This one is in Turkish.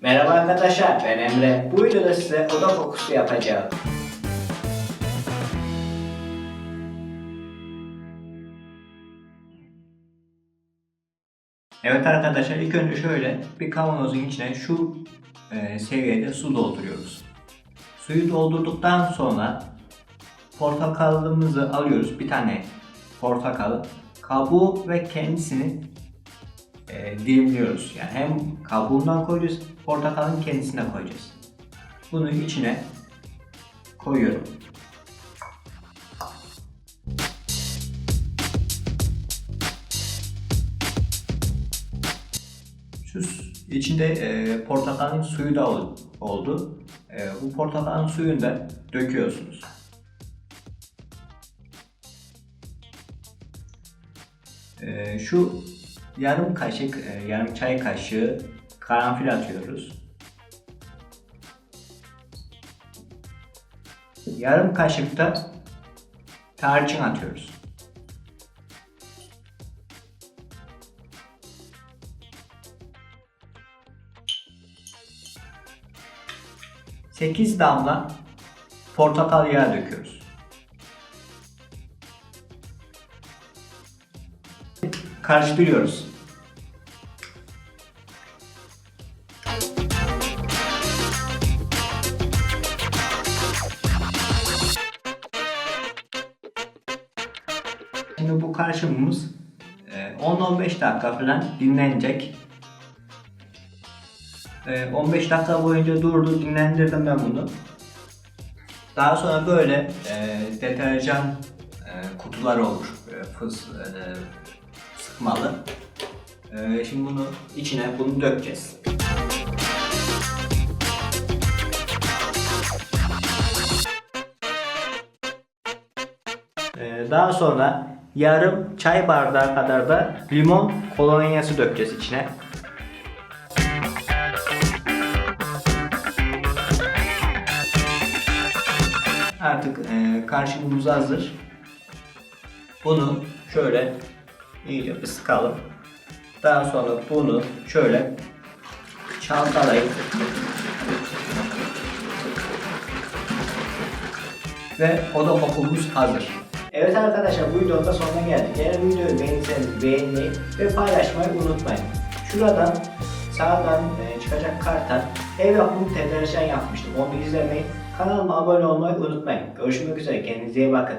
Merhaba arkadaşlar ben Emre. Bu videoda size oda kokusu yapacağım. Evet arkadaşlar ilk önce şöyle bir kavanozun içine şu e, seviyede su dolduruyoruz. Suyu doldurduktan sonra portakalımızı alıyoruz. Bir tane portakal, kabuğu ve kendisini e, dilimliyoruz. Yani hem kabuğundan koyacağız, portakalın kendisine koyacağız. Bunu içine koyuyorum. Şu içinde e, portakalın suyu da ol- oldu. E, bu portakalın suyunu da döküyorsunuz. E, şu yarım kaşık, e, yarım çay kaşığı karanfil atıyoruz. Yarım kaşık da tarçın atıyoruz. Sekiz damla portakal yağı döküyoruz. Karıştırıyoruz. Şimdi bu karışımımız e, 10-15 dakika falan dinlenecek. E, 15 dakika boyunca durdu, dinlendirdim ben bunu. Daha sonra böyle e, deterjan e, kutuları olur. E, fıs, e, sıkmalı. E, şimdi bunu içine bunu dökeceğiz. E, daha sonra yarım çay bardağı kadar da limon kolonyası dökeceğiz içine. Artık e, karşımız hazır. Bunu şöyle iyice bir sıkalım. Daha sonra bunu şöyle çalkalayıp ve oda kokumuz hazır. Evet arkadaşlar bu videonun da sonuna geldik. Eğer videoyu beğenirseniz beğenmeyi ve paylaşmayı unutmayın. Şuradan sağdan e, çıkacak karttan ev yapımı deterjan yapmıştım. Onu izlemeyi, kanalıma abone olmayı unutmayın. Görüşmek üzere. Kendinize iyi bakın.